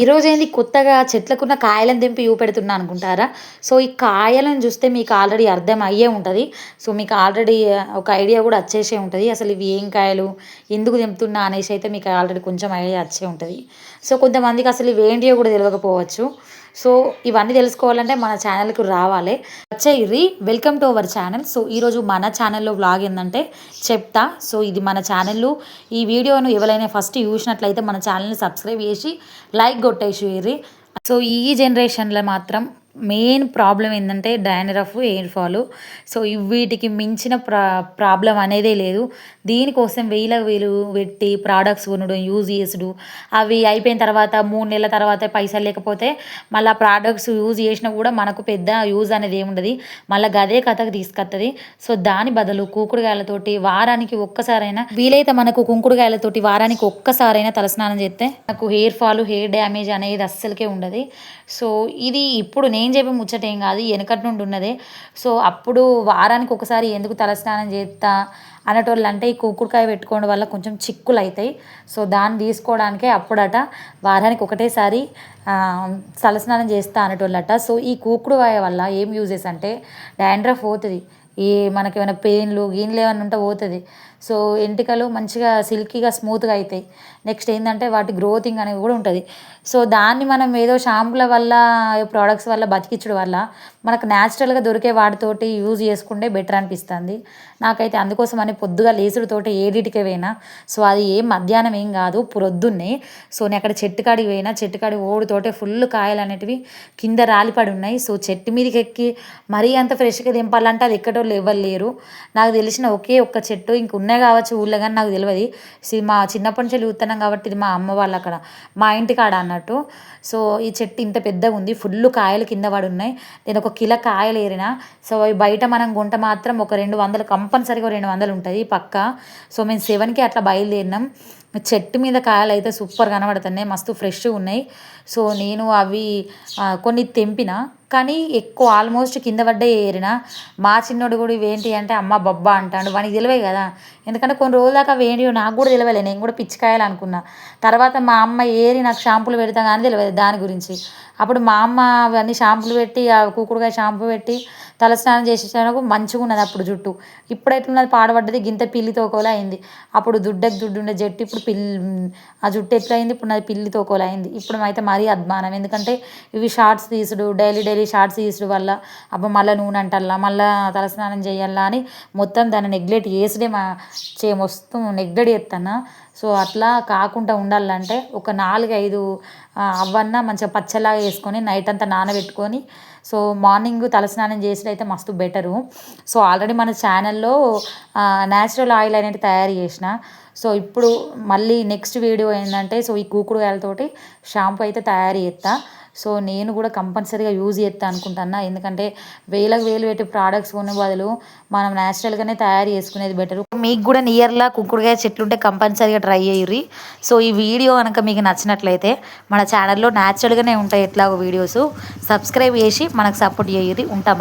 ఈరోజు ఏంది కొత్తగా చెట్లకున్న కాయలను తెంపి పెడుతున్నా అనుకుంటారా? సో ఈ కాయలను చూస్తే మీకు ఆల్రెడీ అర్థం అయ్యే ఉంటుంది. సో మీకు ఆల్రెడీ ఒక ఐడియా కూడా వచ్చేసే ఉంటుంది. అసలు ఇవి ఏం కాయలు ఎందుకు తెంపుతున్నా అనేసి అయితే మీకు ఆల్రెడీ కొంచెం ఐడియా వచ్చే ఉంటుంది. సో కొంతమందికి అసలు ఇవి ఏంటియో కూడా తెలియకపోవచ్చు సో ఇవన్నీ తెలుసుకోవాలంటే మన ఛానల్కి రావాలి. వచ్చేయిర్రి welcome to our channel so ఈరోజు మన ఛానల్లో వ్లాగ్ ఏంటంటే చెప్తా. సో ఇది మన ఛానల్ ఈ వీడియోను ఎవరైనా ఫస్ట్ చూసినట్లయితే మన ఛానల్ని సబ్స్క్రైబ్ చేసి లైక్ కొట్టేసి సో ఈ జనరేషన్లో మాత్రం మెయిన్ ప్రాబ్లం ఏంటంటే డాండ్రఫ్ ఎయిర్ ఫాల్. సో వీటికి మించిన ప్రా ప్రాబ్లం అనేదే లేదు. దీనికోసం వేల వేలు పెట్టి ప్రోడక్ట్స్ కొనడం యూజ్ చేసుడు. అవి అయిపోయిన తర్వాత మూడు నెలల తర్వాత పైసలు లేకపోతే మళ్ళీ ఆ ప్రోడక్ట్స్ యూజ్ చేసినా కూడా మనకు పెద్ద యూజ్ అనేది ఏముండదు. మళ్ళీ గదే కథకు తీసుకొస్తుంది సో దాని బదులు కూకుడుగాయలతోటి వారానికి ఒక్కసారైనా వీలైతే మనకు కుంకుడుగాయలతోటి వారానికి ఒక్కసారైనా తలస్నానం చేస్తే నాకు హెయిర్ ఫాల్ హెయిర్ డ్యామేజ్ అనేది అస్సలకే ఉండదు. సో ఇది ఇప్పుడు నేను చెప్పే ముచ్చట ఏం కాదు వెనకటి నుండి ఉన్నదే. సో అప్పుడు వారానికి ఒకసారి ఎందుకు తలస్నానం చేస్తా అనేటోళ్ళు అంటే ఈ కుక్కుడుకాయ పెట్టుకోవడం వల్ల కొంచెం చిక్కులు అవుతాయి సో దాన్ని తీసుకోవడానికే అప్పుడట వారానికి ఒకటేసారి తలస్నానం చేస్తా అనేటోళ్ళట. సో ఈ కూకుడుకాయ వల్ల ఏం యూజెస్ అంటే డాండ్రఫ్ పోతుంది. ఈ మనకి ఏమైనా పెయిన్లు గీన్లు ఏమైనా ఉంటే పోతుంది. సో ఎంటికలు మంచిగా సిల్కీగా స్మూత్గా అవుతాయి నెక్స్ట్ ఏంటంటే వాటి గ్రోతింగ్ అనేది కూడా ఉంటుంది. సో దాన్ని మనం ఏదో షాంపుల వల్ల ప్రోడక్ట్స్ వల్ల బతికించడం వల్ల మనకు న్యాచురల్గా దొరికే వాటితోటి యూజ్ చేసుకుంటే బెటర్ అనిపిస్తుంది. నాకైతే అందుకోసం అని పొద్దుగా లేసుడుతోటి ఏడిటికే పోయినా సో అది ఏం మధ్యాహ్నం ఏం కాదు పొద్దున్నే సో నేను అక్కడ చెట్టు కాడికి పోయినా చెట్టు కాడి ఓడితోటే ఫుల్ కాయలు అనేటివి కింద రాలిపడి ఉన్నాయి. సో చెట్టు మీదకి ఎక్కి మరీ అంత ఫ్రెష్గా దింపాలంటే అది ఎక్కడోళ్ళు ఎవరు లేరు. నాకు తెలిసిన ఒకే ఒక్క చెట్టు ఇంక ఉన్నాయి కావచ్చు ఊళ్ళో కానీ నాకు తెలియదు మా చిన్నప్పటి నుంచి చూస్తున్నాం కాబట్టి ఇది మా అమ్మ వాళ్ళు అక్కడ మా ఇంటి కాడ అన్నట్టు. సో ఈ చెట్టు ఇంత పెద్దగా ఉంది ఫుల్ కాయలు కింద పడి ఉన్నాయి. నేను ఒక కిలో కాయలు ఏరినా సో అవి బయట మనం గుంట మాత్రం ఒక రెండు వందలు కంపల్సరీగా రెండు వందలు ఉంటుంది పక్క. సో మేము సెవెన్కి అట్లా బయలుదేరినాం. చెట్టు మీద కాయలు అయితే సూపర్ కనబడుతున్నాయి మస్తు ఫ్రెష్గా ఉన్నాయి. సో నేను అవి కొన్ని తెంపిన కానీ ఎక్కువ ఆల్మోస్ట్ కింద పడ్డే ఏరిన. మా చిన్నోడు కూడా ఇవేంటి అంటే అమ్మ బొబ్బా అంటాడు. వానికి తెలివే కదా. ఎందుకంటే కొన్ని రోజుల దాకా వేడి నాకు కూడా తెలియలే నేను కూడా పిచ్చికాయలు అనుకున్నా. తర్వాత మా అమ్మ ఏరి నాకు షాంపులు పెడతా కానీ తెలియదు దాని గురించి. అప్పుడు మా అమ్మ అవన్నీ షాంపులు పెట్టి ఆ కుక్కుడుకాయ షాంపూ పెట్టి తలస్నానం చేసేసాను మంచిగా ఉన్నది అప్పుడు జుట్టు. ఇప్పుడైతున్నది పాడబడ్డది గింత పిల్లి తోకోలా అయింది. అప్పుడు దుడ్డకు దుడ్డు ఉండే జట్టు ఇప్పుడు పిల్లి ఆ జుట్టు ఎట్లయింది? ఇప్పుడు నాది పిల్లి తోకోలా అయింది ఇప్పుడు అయితే మరీ అద్మానం. ఎందుకంటే ఇవి షార్ట్స్ తీసుడు డైలీ డైలీ షార్ట్స్ తీసుడు వల్ల అబ్బా మళ్ళీ నూనె అంటల్లా మళ్ళీ తలస్నానం చేయాలా అని మొత్తం దాన్ని నెగ్లెక్ట్ చేసుడే మా చే మొత్తం నెగ్లెక్ట్ చేస్తాను సో అట్లా కాకుండా ఉండాలంటే ఒక నాలుగైదు అవ్వన్న మంచిగా పచ్చలాగా వేసుకొని నైట్ అంతా నానబెట్టుకొని సో మార్నింగ్ తలస్నానం చేసి అయితే మస్తు బెటరు. సో ఆల్రెడీ మన ఛానల్లో న్యాచురల్ ఆయిల్ అనేది తయారు చేసిన. సో ఇప్పుడు మళ్ళీ నెక్స్ట్ వీడియో ఏంటంటే సో ఈ కూకుడుకాయలతోటి షాంపూ అయితే తయారు చేస్తా సో నేను కూడా కంపల్సరీగా యూజ్ చేస్తా అనుకుంటున్నా. ఎందుకంటే వేలకు వేలు పెట్టి ప్రోడక్ట్స్ కొనే బదులు మనం న్యాచురల్గానే తయారు చేసుకునేది బెటర్ మీకు కూడా నియర్లా కుక్కుడుకాయ చెట్లు ఉంటే కంపల్సరీగా ట్రై చేయరి సో ఈ వీడియో కనుక మీకు నచ్చినట్లయితే మన ఛానల్లో న్యాచురల్గానే ఉంటాయి ఎట్లాగో వీడియోస్ సబ్స్క్రైబ్ చేసి మనకు సపోర్ట్ చేయరి ఉంటాం